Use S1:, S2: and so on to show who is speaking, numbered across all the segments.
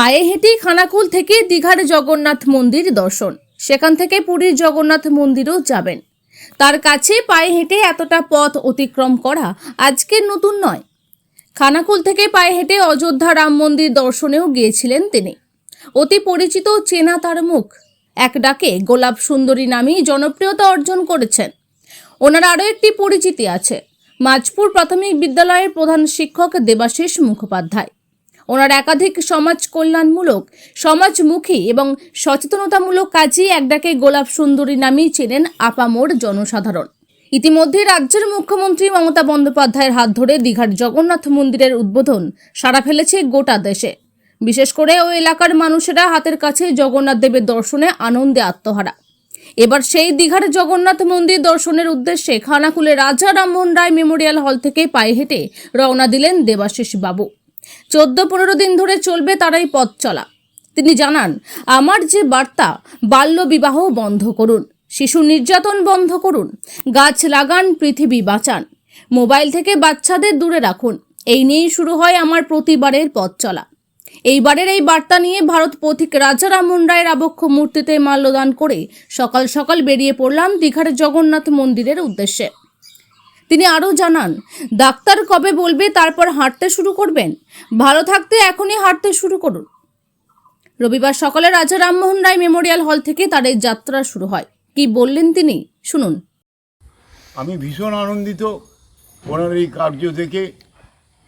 S1: পায়ে হেঁটেই খানাকুল থেকে দীঘার জগন্নাথ মন্দির দর্শন। সেখান থেকে পুরীর জগন্নাথ মন্দিরও যাবেন। তার কাছে পায়ে হেঁটে এতটা পথ অতিক্রম করা আজকের নতুন নয়। খানাকুল থেকে পায়ে হেঁটে অযোধ্যা রাম মন্দির দর্শনেও গিয়েছিলেন তিনি। অতি পরিচিত চেনা তার মুখ। এক ডাকে গোলাপ সুন্দরী নামেই জনপ্রিয়তা অর্জন করেছেন। ওনার আরও একটি পরিচিতি আছে। মাঝপুর প্রাথমিক বিদ্যালয়ের প্রধান শিক্ষক দেবাশিস মুখোপাধ্যায়। ওনার একাধিক সমাজ কল্যাণমূলক সমাজমুখী এবং সচেতনতামূলক কাজই একডাকে গোলাপ সুন্দরী নামেই চেনেন আপামোর জনসাধারণ। ইতিমধ্যে রাজ্যের মুখ্যমন্ত্রী মমতা বন্দ্যোপাধ্যায়ের হাত ধরে দীঘার জগন্নাথ মন্দিরের উদ্বোধন সারা ফেলেছে গোটা দেশে। বিশেষ করে ওই এলাকার মানুষেরা হাতের কাছে জগন্নাথ দেবের দর্শনে আনন্দে আত্মহারা। এবার সেই দীঘার জগন্নাথ মন্দির দর্শনের উদ্দেশ্যে খানাকুলে রাজা রামমোহন রায় মেমোরিয়াল হল থেকে পায়ে হেঁটে রওনা দিলেন দেবাশিস বাবু চোদ্দ পনেরো দিন ধরে চলবে তারাই পথ চলা। তিনি জানান, আমার যে বার্তা বাল্য বিবাহ বন্ধ করুন, শিশু নির্যাতন বন্ধ করুন, গাছ লাগান, পৃথিবী বাঁচান, মোবাইল থেকে বাচ্চাদের দূরে রাখুন, এই নিয়েই শুরু হয় আমার প্রতিবারের পথ চলা। এইবারের এই বার্তা নিয়ে ভারত পথিক রাজা রামমোহন রায়ের আবক্ষ মূর্তিতে মাল্যদান করে সকাল সকাল বেরিয়ে পড়লাম দীঘার জগন্নাথ মন্দিরের উদ্দেশ্যে। তিনি আরও জানান, ডাক্তার কবে বলবে তারপর হাঁটতে শুরু করবেন? ভালো থাকতে এখনই হাঁটতে শুরু করুন। রবিবার সকালে রাজা রামমোহন রায় মেমোরিয়াল হল থেকে তার এই যাত্রা শুরু হয়। কি বললেন তিনি? শুনুন।
S2: আমি ভীষণ আনন্দিত। ওনার এই কার্য থেকে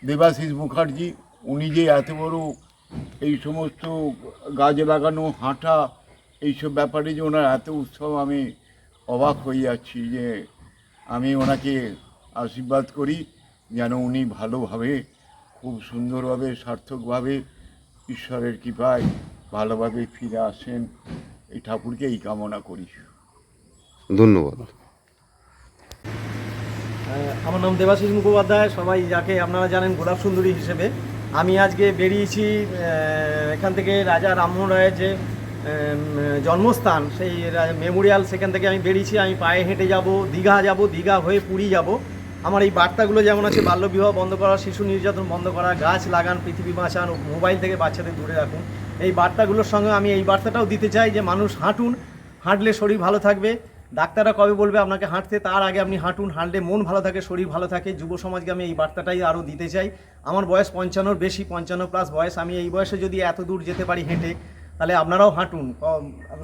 S2: দেবাশিস মুখার্জি, উনি যে এত বড় এই সমস্ত গাছ লাগানো, হাঁটা, এইসব ব্যাপারে যে ওনার এত উৎসব, আমি অবাক হয়ে যাচ্ছি যে আমি ওনাকে আশীর্বাদ করি যেন উনি ভালোভাবে খুব সুন্দরভাবে সার্থকভাবে ঈশ্বরের কৃপায় ভালোভাবে ফিরে আসেন। এই ঠাকুরকে এই কামনা করি।
S3: ধন্যবাদ।
S4: আমার নাম দেবাশিস মুখোপাধ্যায়। সবাই যাকে আপনারা জানেন গোলাপ সুন্দরী হিসেবে। আমি আজকে বেরিয়েছি এখান থেকে রাজা রামমোহন রায়ের যে জন্মস্থান সেই মেমোরিয়াল সেখান থেকে আমি বেরিয়েছি। আমি পায়ে হেঁটে যাব দীঘা যাব দীঘা হয়ে পুরী যাব। আমার এই বার্তাগুলো যেমন আছে, বাল্যবিবাহ বন্ধ করা, শিশু নির্যাতন বন্ধ করা, গাছ লাগান, পৃথিবী বাঁচান, মোবাইল থেকে বাচ্চাদের দূরে রাখুন। এই বার্তাগুলোর সঙ্গে আমি এই বার্তাটাও দিতে চাই যে মানুষ হাঁটুন, হাঁটলে শরীর ভালো থাকবে। ডাক্তাররা কবে বলবে আপনাকে হাঁটতে? তার আগে আপনি হাঁটুন, হাঁটলে মন ভালো থাকে, শরীর ভালো থাকে। যুব সমাজকে আমি এই বার্তাটাই আরও দিতে চাই। আমার বয়স পঞ্চান্নর, বেশি পঞ্চান্ন প্লাস বয়স। আমি এই বয়সে যদি এত দূর যেতে পারি হেঁটে, তাহলে আপনারাও হাঁটুন।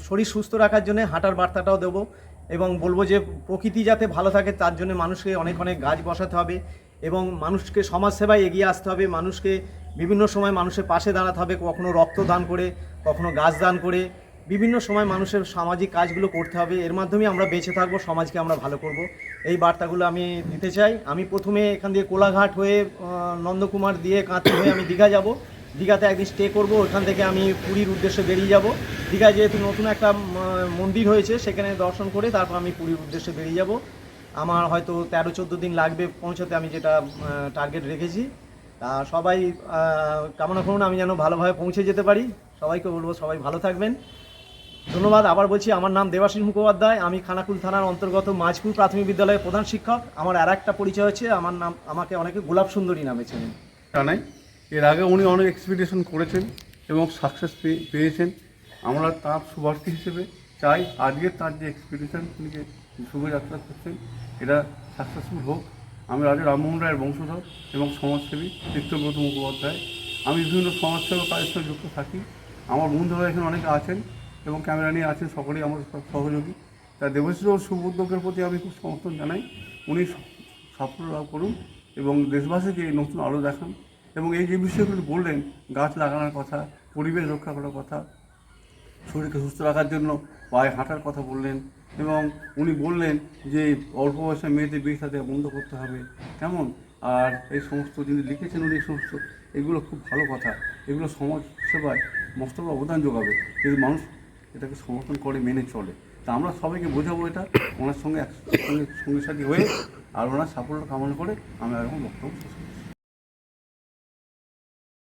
S4: শরীর সুস্থ রাখার জন্য হাঁটার বার্তাটাও দেবো। এবং বলব যে প্রকৃতি যাতে ভালো থাকে, তার জন্য মানুষকে অনেক অনেক গাছ বসাতে হবে এবং মানুষকে সমাজসেবায় এগিয়ে আসতে হবে। মানুষকে বিভিন্ন সময় মানুষের পাশে দাঁড়াতে হবে, কখনো রক্ত দান করে, কখনো গাছ দান করে। বিভিন্ন সময় মানুষের সামাজিক কাজগুলো করতে হবে। এর মাধ্যমে আমরা বেঁচে থাকব, সমাজকে আমরা ভালো করব। এই বার্তাগুলো আমি দিতে চাই। আমি প্রথমে এখান দিয়ে কোলাঘাট হয়ে নন্দকুমার দিয়ে কাঁথি হয়ে আমি দীঘা যাব। দীঘাতে একদিন স্টে করব, ওখান থেকে আমি পুরীর উদ্দেশ্যে বেরিয়ে যাব। দীঘায় যেহেতু নতুন একটা মন্দির হয়েছে, সেখানে দর্শন করে তারপর আমি পুরীর উদ্দেশ্যে বেরিয়ে যাব। আমার হয়তো তেরো, চোদ্দ দিন লাগবে পৌঁছাতে, আমি যেটা টার্গেট রেখেছি। তা সবাই কামনা করুন আমি যেন ভালোভাবে পৌঁছে যেতে পারি। সবাইকে বলব সবাই ভালো থাকবেন। ধন্যবাদ। আবার বলছি, আমার নাম দেবাশিস মুখোপাধ্যায়। আমি খানাকুল থানার অন্তর্গত মাঝপুর প্রাথমিক বিদ্যালয়ের প্রধান শিক্ষক। আমার আর একটা পরিচয় হচ্ছে, আমার নাম, আমাকে অনেকে গোলাপ সুন্দরী নামে
S5: জানাই। এর আগে উনি অনেক এক্সপিডিশন করেছেন এবং সাকসেস পেয়েছেন। আমরা তার শুভার্থী হিসেবে চাই আজকে তার যে এক্সপিডিশন উনি যে শুভযাত্রা করছেন, এটা সাকসেসফুল হোক। আমি রাজা রামমোহন রায়ের বংশধর এবং সমাজসেবী চিত্রব্রত মুখোপাধ্যায়। আমি বিভিন্ন সমাজসেবা কাজের সঙ্গে যুক্ত থাকি। আমার বন্ধুরা এখানে অনেকে আছেন এবং ক্যামেরা নিয়ে আছেন, সকলেই আমার সহযোগী। তা দেবশ্রী ও শুভ প্রতি আমি খুব সমর্থন জানাই। উনি সাফল্য লাভ করুন এবং দেশবাসীকে নতুন আলো দেখান। এবং এই যে বিষয়গুলো বললেন, গাছ লাগানোর কথা, পরিবেশ রক্ষা করার কথা, শরীরকে সুস্থ রাখার জন্য পায়ে হাঁটার কথা বললেন এবং উনি বললেন যে অল্প বয়সে মেয়েদের বিয়ে সাথে বন্ধ করতে হবে। কেমন? আর এই সমস্ত যিনি লিখেছেন উনি সমস্ত, এগুলো খুব ভালো কথা। এগুলো সমাজ সেবায় মস্ত অবদান যোগাবে। যদি মানুষ এটাকে সমর্থন করে, মেনে চলে। তা আমরা সবাইকে বোঝাবো এটা। ওনার সঙ্গে একসঙ্গে সঙ্গে সাথী হয়ে আর ওনার সাফল্য কামনা করে আমি এরকম বক্তব্য।